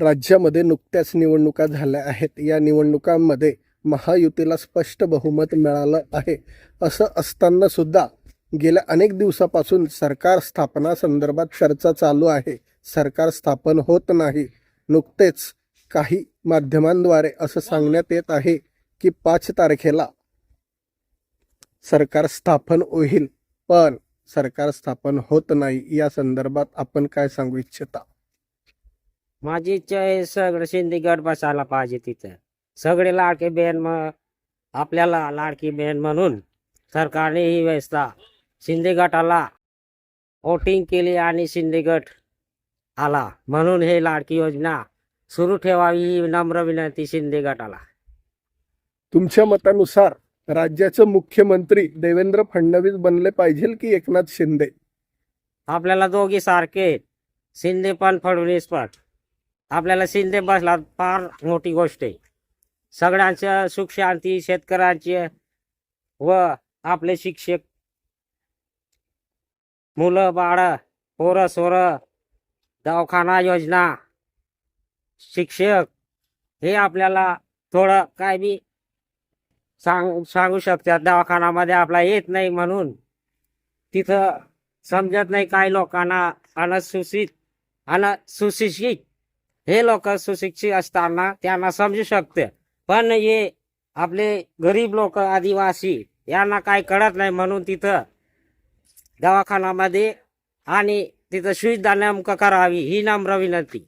राज्यामध्ये नुकत्याच निवडणुका झाल्या आहेत. या निवडणुकांमध्ये महायुतीला स्पष्ट बहुमत मिळालं आहे. असं असताना सुद्धा गेल्या अनेक दिवसापासून सरकार स्थापना संदर्भात चर्चा चालू आहे. सरकार स्थापन होत नाही. नुकतेच काही माध्यमांद्वारे असं सांगण्यात येत आहे की पाच तारखेला सरकार स्थापन होईल पण सरकार स्थापन होत नाही. या संदर्भात आपण काय सांगू इच्छिता? माझी इच्छा आहे सगळं शिंदे गट बसायला पाहिजे तिथं. सगळे लाडके बहीण मग आपल्याला लाडकी बहीण म्हणून सरकारने ही व्यवस्था शिंदे गटाला वोटिंग केली आणि शिंदे गट आला म्हणून हे लाडकी योजना सुरू ठेवावी ही नम्र विनंती शिंदे गटाला. तुमच्या मतानुसार राज्याचे मुख्यमंत्री देवेंद्र फडणवीस बनले पाहिजे की एकनाथ शिंदे? आपल्याला दोघी सारखे. शिंदे पण फडणवीस पण. आपल्याला शिंदे बसला फार मोठी गोष्ट आहे. सगळ्यांचं सुख शांती शेतकऱ्यांचे व आपले शिक्षक. मुलं बाळ पोरं सोरं दवाखाना योजना शिक्षक हे आपल्याला थोडं काय बी सांग सांगू शकतात. दवाखानामध्ये आपला येत नाही म्हणून. तिथं समजत नाही काही लोकांना अनसुशित अनसुशिक्षित सुशिक्षित हे लोक सुशिक्षित असताना त्यांना समजू शकते. पण हे आपले गरीब लोक आदिवासी यांना काही कळत नाही म्हणून तिथं दवाखान्यामध्ये आणि तिथं सुविधा नेमकं करावी ही नम्र विनंती.